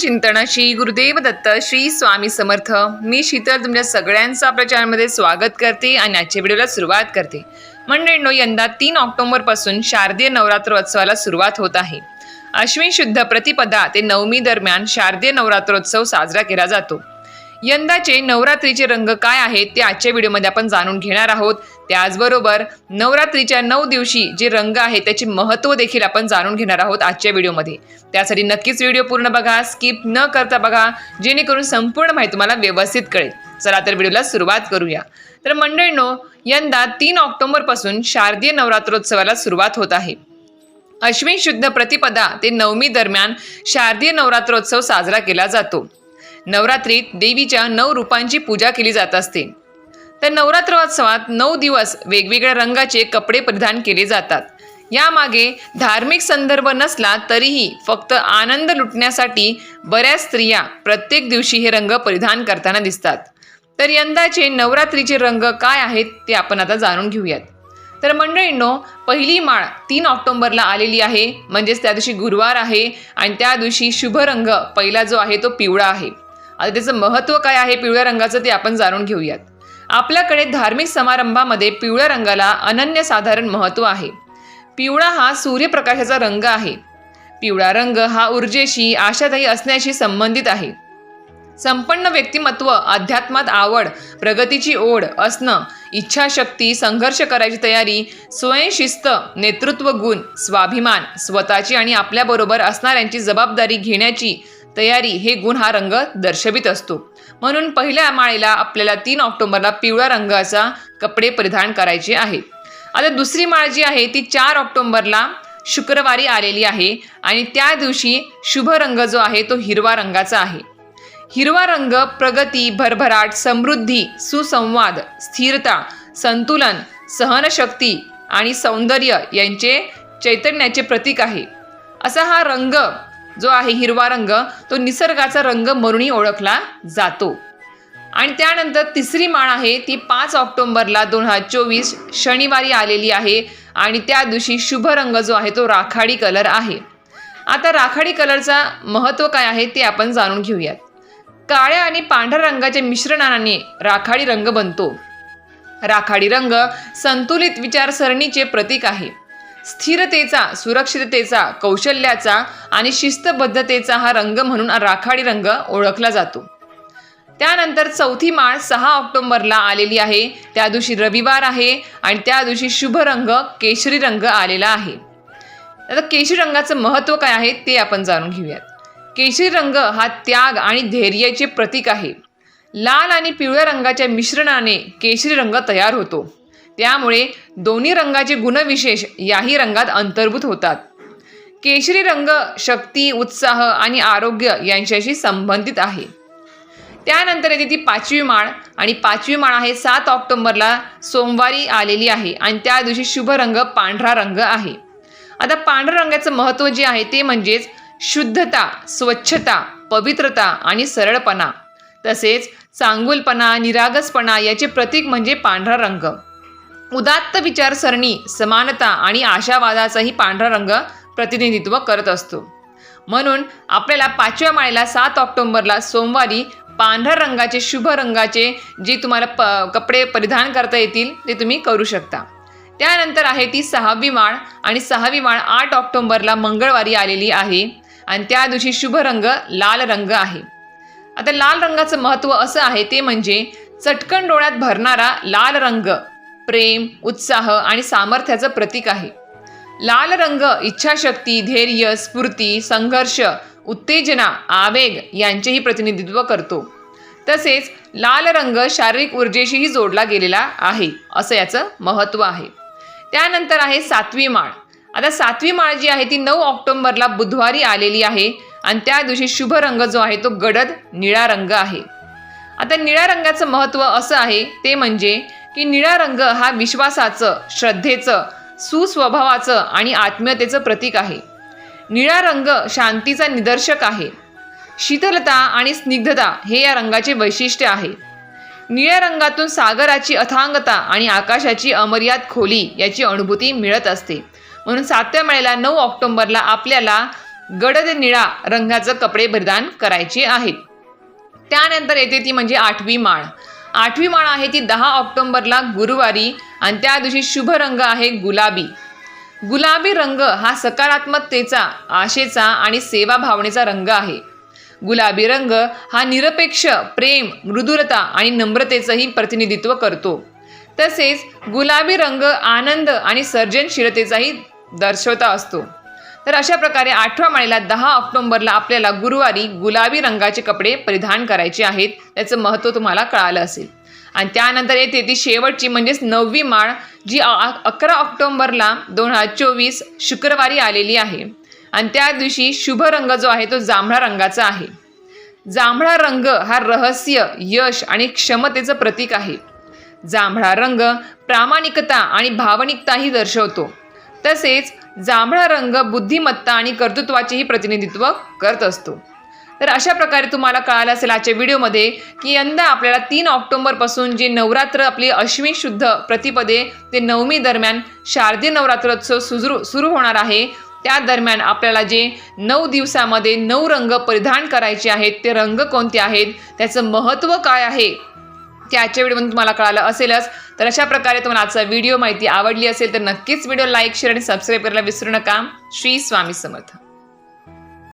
चिंतन श्री गुरुदेव दत्त श्री स्वामी समर्थ. मी शीतल तुमच्या सगळ्यांचं आपल्या चॅनलमध्ये स्वागत करते आणि आजच्या व्हिडिओला सुरुवात करते. मंडळींनो यंदा तीन ऑक्टोबरपासून शारदीय नवरात्रोत्सवाला सुरुवात होत आहे. अश्विन शुद्ध प्रतिपदा ते नवमी दरम्यान शारदीय नवरात्रोत्सव साजरा केला जातो. यंदाचे नवरात्रीचे रंग काय आहेत ते आजच्या व्हिडिओमध्ये आपण जाणून घेणार आहोत. त्याचबरोबर नवरात्रीच्या नऊ दिवशी जे रंग आहे त्याचे महत्त्व देखील आपण जाणून घेणार आहोत आजच्या व्हिडिओमध्ये. त्यासाठी नक्कीच व्हिडिओ पूर्ण बघा स्किप न करता बघा जेणेकरून संपूर्ण माहिती तुम्हाला व्यवस्थित कळेल. चला तर व्हिडिओला सुरुवात करूया. तर मंडळींनो यंदा तीन ऑक्टोबरपासून शारदीय नवरात्रोत्सवाला सुरुवात होत आहे. अश्विन शुद्ध प्रतिपदा ते नवमी दरम्यान शारदीय नवरात्रोत्सव साजरा केला जातो. नवरात्रीत देवीच्या नऊ रूपांची पूजा केली जात असते. तर नवरात्रोत्सवात नऊ दिवस वेगवेगळ्या रंगाचे कपडे परिधान केले जातात. यामागे धार्मिक संदर्भ नसला तरीही फक्त आनंद लुटण्यासाठी बऱ्याच स्त्रिया प्रत्येक दिवशी हे रंग परिधान करताना दिसतात. तर यंदाचे नवरात्रीचे रंग काय आहेत ते आपण आता जाणून घेऊयात. तर मंडळींनो पहिली माळ तीन ऑक्टोंबरला आलेली आहे. म्हणजेच त्या दिवशी गुरुवार आहे आणि त्या दिवशी शुभ रंग पहिला जो आहे तो पिवळा आहे. आता त्याचं महत्त्व काय आहे? पिवळ्या रंगाचं ते आपण जाणून घेऊयात. आपल्याकडे धार्मिक समारंभामध्ये पिवळ्या रंगाला अनन्यसाधारण महत्त्व आहे. पिवळा हा सूर्यप्रकाशाचा रंग आहे. पिवळा रंग हा ऊर्जेशी आशादायी असण्याशी संबंधित आहे. संपन्न व्यक्तिमत्व अध्यात्मात आवड प्रगतीची ओढ असणं इच्छाशक्ती संघर्ष करायची तयारी स्वयंशिस्त नेतृत्व गुण स्वाभिमान स्वतःची आणि आपल्याबरोबर असणाऱ्यांची जबाबदारी घेण्याची तयारी हे गुण हा रंग दर्शवित असतो. म्हणून पहिल्या माळेला आपल्याला तीन ऑक्टोबरला पिवळ्या रंगाचा कपडे परिधान करायचे आहे. आता दुसरी माळ जी आहे ती चार ऑक्टोबरला शुक्रवारी आलेली आहे आणि त्या दिवशी शुभ रंग जो आहे तो हिरवा रंगाचा आहे. हिरवा रंग प्रगती भरभराट समृद्धी सुसंवाद स्थिरता संतुलन सहनशक्ती आणि सौंदर्य यांचे चैतन्याचे प्रतीक आहे. असा हा रंग जो आहे हिरवा रंग तो निसर्गाचा रंग म्हणूनही ओळखला जातो. आणि त्यानंतर तिसरी माळ आहे ती पाच ऑक्टोंबरला दोन हजार चोवीस शनिवारी आलेली आहे आणि त्या दिवशी शुभ रंग जो आहे तो राखाडी कलर आहे. आता राखाडी कलरचा महत्त्व काय आहे ते आपण जाणून घेऊयात. काळ्या आणि पांढऱ्या रंगाच्या मिश्रणाने राखाडी रंग बनतो. राखाडी रंग संतुलित विचारसरणीचे प्रतीक आहे. स्थिरतेचा सुरक्षिततेचा कौशल्याचा आणि शिस्तबद्धतेचा हा रंग म्हणून राखाडी रंग ओळखला जातो. त्यानंतर चौथी माळ सहा ऑक्टोंबरला आलेली आहे. त्या दिवशी रविवार आहे आणि त्या दिवशी शुभ रंग केशरी रंग आलेला आहे. आता केशरी रंगाचं महत्त्व काय आहे ते आपण जाणून घेऊयात. केशरी रंग हा त्याग आणि धैर्याचे प्रतीक आहे. लाल आणि पिवळ्या रंगाच्या मिश्रणाने केशरी रंग तयार होतो. त्यामुळे दोन्ही रंगाचे गुणविशेष याही रंगात अंतर्भूत होतात. केशरी रंग शक्ती उत्साह आणि आरोग्य यांच्याशी संबंधित आहे. त्यानंतर येते ती पाचवी माळ आणि पाचवी माळ आहे सात ऑक्टोंबरला सोमवारी आलेली आहे आणि त्या दिवशी शुभ रंग पांढरा रंग आहे. आता पांढऱ्या रंगाचं महत्त्व जे आहे ते म्हणजेच शुद्धता स्वच्छता पवित्रता आणि सरळपणा. तसेच चांगुलपणा निरागसपणा याचे प्रतीक म्हणजे पांढरा रंग. उदात्त विचारसरणी समानता आणि आशावादाचाही पांढरा रंग प्रतिनिधित्व करत असतो. म्हणून आपल्याला पाचव्या माळेला सात ऑक्टोंबरला सोमवारी पांढऱ्या रंगाचे शुभ रंगाचे जे तुम्हाला प कपडे परिधान करता येतील ते तुम्ही करू शकता. त्यानंतर आहे ती सहावी माळ आणि सहावी माळ आठ ऑक्टोंबरला मंगळवारी आलेली आहे आणि त्या दिवशी शुभ रंग लाल रंग आहे. आता लाल रंगाचं महत्त्व असं आहे ते म्हणजे चटकन डोळ्यात भरणारा लाल रंग प्रेम उत्साह आणि सामर्थ्याचं प्रतीक आहे. लाल रंग इच्छाशक्ती धैर्य स्फूर्ती संघर्ष उत्तेजना आवेग यांचेही प्रतिनिधित्व करतो. तसेच लाल रंग शारीरिक ऊर्जेशीही जोडला गेलेला आहे असं याचं महत्त्व आहे. त्यानंतर आहे सातवी माळ. आता सातवी माळ जी आहे ती नऊ ऑक्टोंबरला बुधवारी आलेली आहे आणि त्या दिवशी शुभ रंग जो आहे तो गडद निळा रंग आहे. आता निळ्या रंगाचं महत्त्व असं आहे ते म्हणजे की निळा रंग हा विश्वासाचं श्रद्धेचं सुस्वभावाचं आणि आत्मीयतेचं प्रतीक आहे. निळा रंग शांतीचा निदर्शक आहे. शीतलता आणि स्निग्धता हे या रंगाचे वैशिष्ट्य आहे. निळ्या रंगातून सागराची अथांगता आणि आकाशाची अमर्याद खोली याची अनुभूती मिळत असते. म्हणून सातव्या मेळेला नऊ ऑक्टोंबरला आपल्याला गडद निळा रंगाचं कपडे परिधान करायचे आहेत त्यानंतर येते ती म्हणजे आठवी माळ. आठवी माळ आहे ती दहा ऑक्टोंबरला गुरुवारी आणि त्या दिवशी शुभ रंग आहे गुलाबी. गुलाबी रंग हा सकारात्मकतेचा आशेचा आणि सेवा भावनेचा रंग आहे. गुलाबी रंग हा निरपेक्ष प्रेम मृदुरता आणि नम्रतेचंही प्रतिनिधित्व करतो. तसेच गुलाबी रंग आनंद आणि सर्जनशीलतेचाही दर्शवता असतो. तर अशा प्रकारे आठव्या माळेला दहा ऑक्टोंबरला आपल्याला गुरुवारी गुलाबी रंगाचे कपडे परिधान करायचे आहेत त्याचं महत्त्व तुम्हाला कळालं असेल. आणि त्यानंतर येते ती शेवटची म्हणजेच नववी माळ जी अकरा ऑक्टोंबरला दोन हजार चोवीस शुक्रवारी आलेली आहे. आणि त्या दिवशी शुभ रंग जो आहे तो जांभळा रंगाचा आहे. जांभळा रंग हा रहस्य यश आणि क्षमतेचं प्रतीक आहे. जांभळा रंग प्रामाणिकता आणि भावनिकताही दर्शवतो. तसेच जांभळा रंग बुद्धिमत्ता आणि कर्तृत्वाचेही प्रतिनिधित्व करत असतो. तर अशा प्रकारे तुम्हाला कळालं असेल आजच्या व्हिडिओमध्ये की यंदा आपल्याला तीन ऑक्टोंबरपासून जे नवरात्र आपली अश्विन शुद्ध प्रतिपदे ते नवमी दरम्यान शारदीय नवरात्रोत्सव सुरू सुरू होणार आहे. त्या दरम्यान आपल्याला जे नऊ दिवसामध्ये नऊ रंग परिधान करायचे आहेत ते रंग कोणते आहेत? त्याचं महत्त्व काय आहे? ते आजच्या व्हिडिओमध्ये तुम्हाला कळालं असेलच. तर अशा प्रकारे तुम्हाला आजचा व्हिडिओ माहिती आवडली असेल तर नक्कीच व्हिडिओ लाईक शेअर आणि सबस्क्राईब करायला विसरू नका. श्री स्वामी समर्थ.